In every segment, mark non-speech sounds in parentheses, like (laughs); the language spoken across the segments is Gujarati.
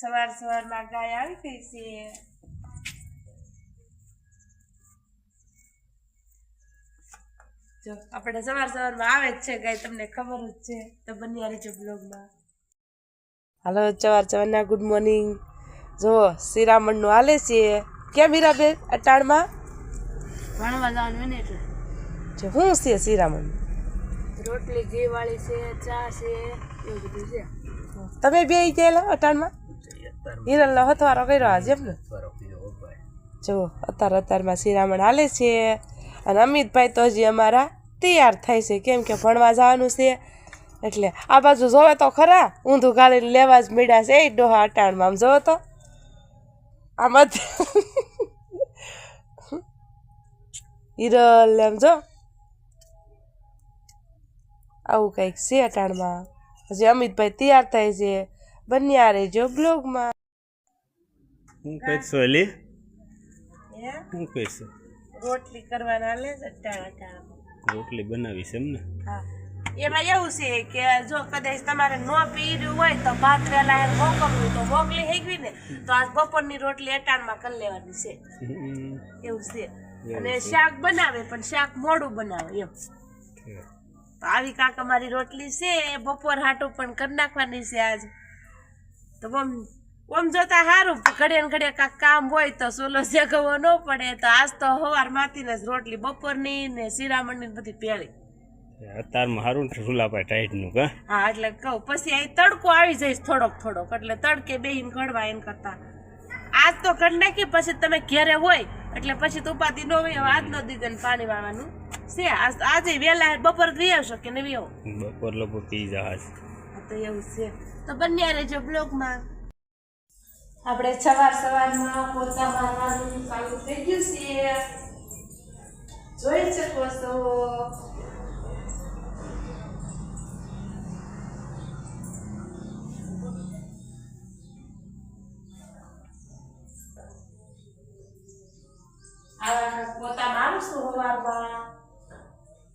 સવાર સવારમાં ગાય આવી ગઈ છે. જો આપણે સવાર સવારમાં આવે જ છે ગાય તમને ખબર જ છે. તો બન્યા રહેજો બ્લોગમાં હાલો સવાર સવારના ગુડ મોર્નિંગ જો શ્રીરામણનું હાલે છે. કેમ હીરાબેન અટાણમાં ભણવા જવાનું ને એટલે. જો શું છે શ્રીરામણ રોટલી ઘી વાળી છે ચા છે એવું બધું છે. તમે બે ગયેલા અટાણમાં હિરલનો હથવારો કર્યો આજે એમ ને? જો, અત્યારે અત્યારમાં શિરામણ હાલે છે અને અમિતભાઈ તો હજી અમારા તૈયાર થાય છે, કેમ કે ભણવા જવાનું છે. એટલે આ બાજુ જોવે તો ખરા, ઊંધું ગાલીને લેવા જ મીડા છે એ ડોહા અટાણમાં આમ જોવો તો. આમ જ હિરલ (laughs) એમ જો. આવું કંઈક છે અટાણમાં હજી અમિતભાઈ તૈયાર થાય છે. બન્યા રહેજો બ્લોગમાં. હું કહીશું એલી હું? કહીશું? રોટલી કરવાના લે રોટલી બનાવીશ એમ ને? એમાં એવું છે કે જો કદાચ તમારે ન પીર્યું હોય તો ભાત વેલા એમ મોકલવું તો મોકલી હેગવી ને તો આજ બપોરની રોટલી અટાણમાં કરી લેવાની છે. એવું છે. અને શાક બનાવે પણ શાક મોડું બનાવે એમ. આવી કાંક અમારી રોટલી છે બપોર હાટું પણ કરી નાખવાની છે આજ. તો ઓમ ઓમ જોતા સારું ઘડે ને ઘડે કાંક કામ હોય તો સોલો જગવો ન પડે. તો આજ તો હવાર માથીને જ રોટલી બપોરની ને શિરામણની બધી પેળી અત્યારમાં સારું ને રૂલાભાઈ ટાઈટનું કા? હા એટલે કહું પછી અહીં તડકો આવી જઈશ થોડોક થોડોક એટલે તડકે બેહીને ઘડવા એમ કરતા. આજ તો કરી નાખી પછી તમે ઘેરે હોય એટલે પછી તો ઉપાધિ ન હોય આજનો દીધે ને પાણી વાળવાનું. છે આજ- વહેલા બપોર ગઈ આવશો કે નહીં બપોર લોકો પી જહાજ તો એવું છે. તો બંને રહેજો બ્લોગમાં. આપણે સવાર સવારમાં પોતા મારવાનું ચાલુ થઈ ગયું છે. જોઈ શકો છો. પોતા મારું છું સવારમાં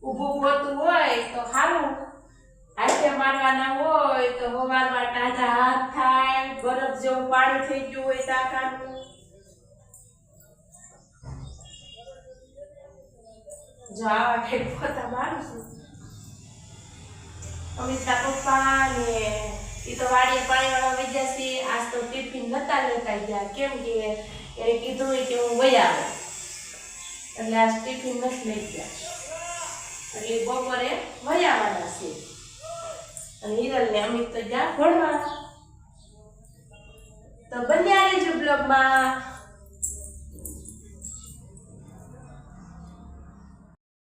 ઊભું પોતું હોય તો સારું હાથે મારવાના હોય તો સવારમાં ટાઢા હાથ થાય, બરફ જેવું પાણી થઈ ગયું હોય તાકાનું જો આવા કંઈક મારું છું. પપ્પા ને એ તો વાડીએ પાણી વાળા વૈયા આજ તો ટિફિન નતા લેતા ગયા. કેમ કે એને કીધું હોય કે હું વહી આવે. એટલે આજ ટિફિન નથી લઈ ગયા. એટલે બપોરે વહી છે. અને હિરલ ને અમિત તો ભણવા. તો બન્યા રહેજો બ્લોગમાં.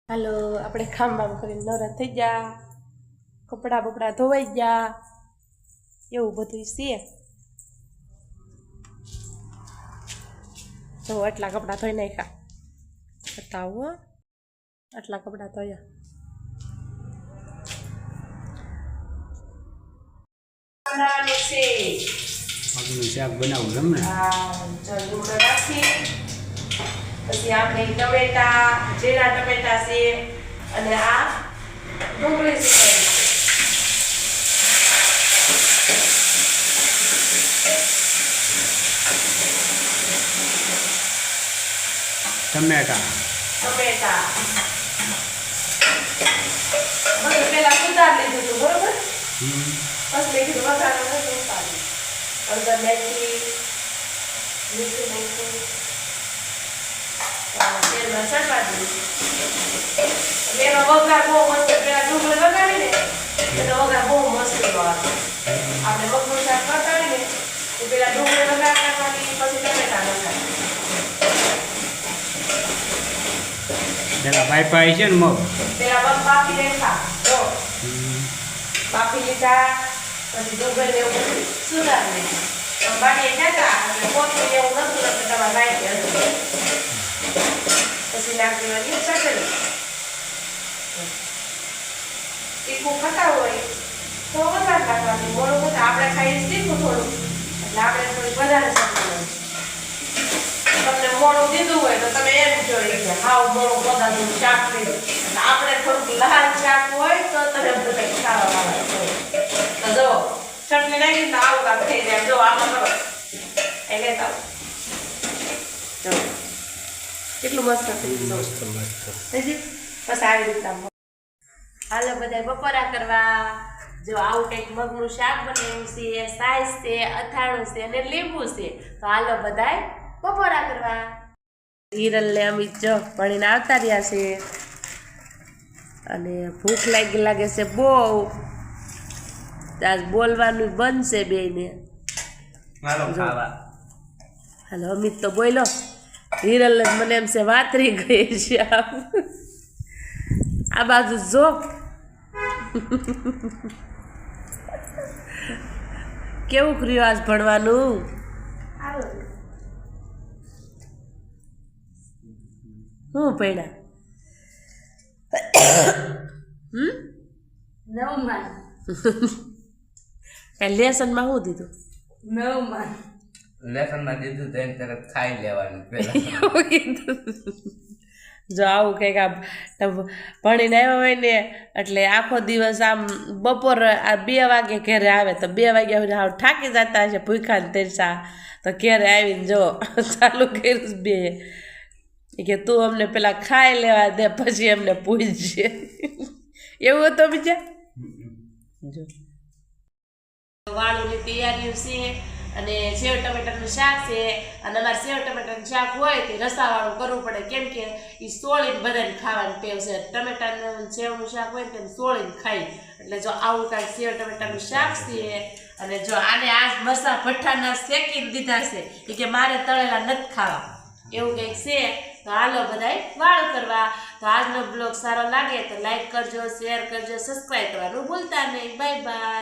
હાલો, આપણે કામ બામ કરીને નવરા થઈ ગયા. કપડાં બપડા ધોવાઈ ગયા. એવું બધું છે. જો આટલા કપડાં ધોઈ નાખ્યા. બતાવો. આટલા કપડાં ધોયા. બનાવવાનું છે. મગનું શાક બનાવું એમ ને આ જો લીમડો નાખી પછી આપણે ટમેટા જીરા ટમેટા છે અને આ ડુંગળી છે. ટમેટા. ટમેટા. મને પેલા ઉતાર લીધું હતું બરોબર? હમ. પછી મેં કીધું વઘારવાનું નથી ઉતાર્યું હળદર મેથી મીઠું અ, તેલમાં ચડવા એનો વઘાર બહુ મસ્ત પેલા ડુંગળી વઘારી ને એનો વઘાર બહુ મસ્ત આવે આપણે મગનું શાક કરતા હોય ને તો પેલા ડુંગળી વઘાર કરવાની પછી ટમેટા વઘાર પેલા ભાઈ પાઈ છે ને મગ. પેલા મગ બાફી નાખા જો. બાફી લીધા પછી ડુંગળી ને એવું સુધારી નાખ્યું. આપણે તીખું થોડું આપણે તમને મોડું દીધું હોય તો તમે એમ જોઈએ કે હાવ મોડું બધાનું શાક લીધું આપણે થોડુંક લાલ શાક હોય તો તમે બધા ખાવા તો જો, ચટણી નાખી તો આવું કામ થઈ જાય. જો, આમાં મસ્ત હાલો બધા બપોરા કરવા. જો આવું કંઈક મગનું શાક બનાવ્યું છે સાઈઝ છે અથાણું છે અને લીંબુ છે. તો હાલો બધાય બપોરા કરવા. હિરલને અમિત જો ભણીને આવતા રહ્યા છે. અને ભૂખ લાગી લાગે છે બહુ. બોલવાનું બનશે બે ને ખાવા. હાલો અમિત તો બોલો હિરલ મને એમ છે વાતરી ગઈ છે આ બાજુ જો. કેવું કર્યું આજ ભણવાનું? હું ભણ્યા? હમ? (laughs) લેસનમાં શું દીધું? નવમાં લેસનમાં દીધું તો એમ તરત ખાઈ લેવાનું (laughs) એવું કીધું. જો આવું કંઈક આમ ભણીને આવ્યા હોય ને એટલે આખો દિવસ આમ બપોર આ બે વાગે ઘરે આવે તો બે વાગ્યા સુધી હાવ થાકી જતા હશે ભૂખા ને તેરસા. તો ઘેરે આવીને જો (laughs) ચાલુ કર્યું બે. કે તું અમને પેલા ખાઈ લેવા દે પછી અમને પૂછજે. એવું હતું બીજા? જો. વાળુની તૈયારીઓ છે. અને સેવ ટમેટાનું શાક છે, અને અમારે સેવ ટમેટાનું શાક હોય તે રસાવાળું કરવું પડે. કેમ કે એ સોળીને બધાને ખાવાની ટેવ છે. ટમેટાનું સેવનું શાક હોય તેને સોળીને ખાઈ. એટલે જો આવું કાંઈક સેવ ટમેટાનું શાક છે, અને જો આને આ મસા ભઠ્ઠાના શેકીને દીધા છે, એ કે મારે તળેલા નથી ખાવા. એવું કંઈક છે? તો હાલો બધાય વાળ કરવા. તો આજનો બ્લોગ સારો લાગે તો લાઈક કરજો, શેર કરજો, સબસ્ક્રાઈબ કરવાનું ભૂલતા નહીં. Bye bye.